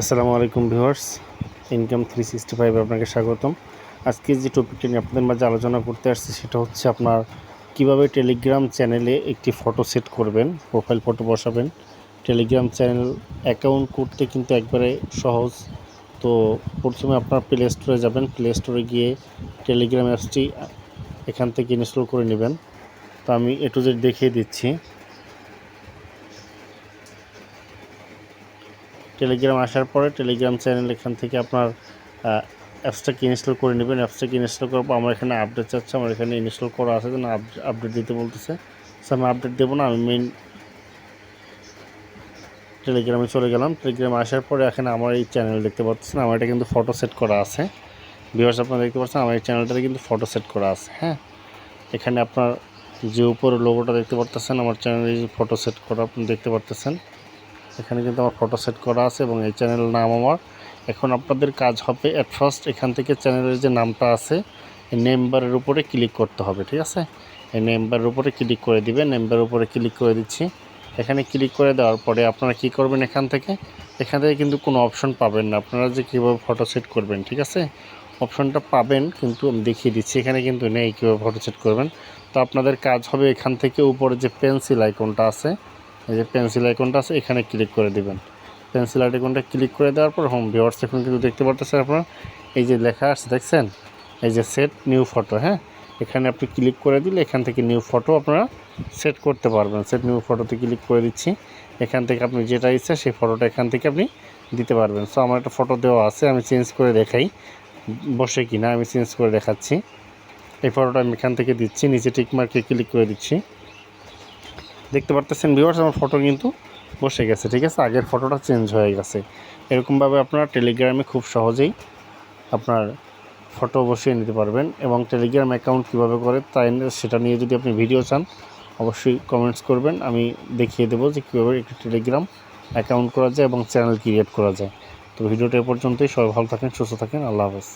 আসসালামু আলাইকুম viewers income three sixty five আপনাকে স্বাগতম। আজকে যে টপিকটি নিয়ে আপনাদের মাঝে আলোচনা করতে আসছি সেটা হচ্ছে আপনার কীভাবে টেলিগ্রাম চ্যানেলে একটি ফটো সেট করবেন প্রোফাইল ফটো বসাবেন। টেলিগ্রাম চ্যানেল অ্যাকাউন্ট করতে কিন্তু একবারে সহজ। তো প্রথমে আপনার প্লে স্টোরে যাবেন প্লে স্টোরে গিয়ে টেলিগ্রাম অ্যাপসটি এখান থেকে ইনস্টল করে নেবেন। তো আমি এ টু জেড দেখিয়ে দিচ্ছি। টেলিগ্রাম আসার পরে টেলিগ্রাম চ্যানেল এখান থেকে আপনার অ্যাপসটাকে ইনস্টল করে নেবেন। অ্যাপসটাকে ইনস্টল করার পর আমার এখানে আপডেট চাচ্ছে। আমার এখানে ইনস্টল করা আছে যেন আপডেট দিতে বলতেছে। সো আমি আপডেট দেবো না, আমি মেন টেলিগ্রামে চলে গেলাম। টেলিগ্রামে আসার পরে এখানে আমার এই চ্যানেল দেখতে পাচ্ছেন, আমার এটা কিন্তু ফটো সেট করা আছে। ভিউয়ার্স আপনারা দেখতে পাচ্ছেন, আমার এই চ্যানেলটাতে কিন্তু ফটো সেট করা আছে হ্যাঁ। এখানে আপনার যে উপরে লোগোটা দেখতে পারতেছেন, আমার চ্যানেলে ফটো সেট করা আপনি দেখতে পারতেছেন। এখানে কিন্তু আমার ফটো সেট করা আছে এবং এই চ্যানেল নাম আমার। এখন আপনাদের কাজ হবে অ্যাট ফার্স্ট এখান থেকে চ্যানেলের যে নামটা আছে, এই নেম্বারের উপরে ক্লিক করতে হবে, ঠিক আছে? এই নেম্বারের উপরে ক্লিক করে দিবে নেম্বারের উপরে ক্লিক করে দিচ্ছি। এখানে ক্লিক করে দেওয়ার পরে আপনারা কি করবেন এখান থেকে? এখান থেকে কিন্তু কোনো অপশন পাবেন না। আপনারা যে কীভাবে ফটো সেট করবেন, ঠিক আছে? অপশনটা পাবেন, কিন্তু আমি দেখিয়ে দিচ্ছি। এখানে কিন্তু নেই কীভাবে ফটো সেট করবেন। তো আপনাদের কাজ হবে এখান থেকে উপরে যে পেন্সিল আইকনটা আছে এই যে পেন্সিল আইকনটা আছে, এখানে ক্লিক করে দেবেন। পেন্সিল আইকনটা ক্লিক করে দেওয়ার পর হোম ভিওয়ার্স এখন কিন্তু দেখতে পারতেছেন আপনারা, এই যে লেখা আছে, দেখছেন? এই যে সেট নিউ ফটো হ্যাঁ? এখানে আপনি ক্লিক করে দিলে এখান থেকে নিউ ফটো আপনারা সেট করতে পারবেন। সেট নিউ ফটোতে ক্লিক করে দিচ্ছি। এখান থেকে আপনি যেটা ইচ্ছা সেই ফটোটা এখান থেকে আপনি দিতে পারবেন। সো আমার একটা ফটো দেওয়া আছে, আমি চেঞ্জ করে দেখাই। বসে কিনা, আমি চেঞ্জ করে দেখাচ্ছি। এই ফটোটা আমি এখান থেকে দিচ্ছি, নিচে টিক মার্কে ক্লিক করে দিচ্ছি। দেখতে পারতেছেন ভিউয়ার্স আমার ফটো কিন্তু বসে গেছে, ঠিক আছে? আগের ফটোটা চেঞ্জ হয়ে গেছে। এরকমভাবে আপনারা টেলিগ্রামে খুব সহজেই আপনার ফটো বসিয়ে নিতে পারবেন এবং টেলিগ্রাম অ্যাকাউন্ট কীভাবে করে তাই সেটা নিয়ে যদি আপনি ভিডিও চান, অবশ্যই কমেন্টস করবেন। আমি দেখিয়ে দেবো যে কীভাবে একটি টেলিগ্রাম অ্যাকাউন্ট করা যায় এবং চ্যানেল ক্রিয়েট করা যায়। তো ভিডিওটা এ পর্যন্তই। সবাই ভালো থাকেন, সুস্থ থাকেন। আল্লাহ হাফেজ।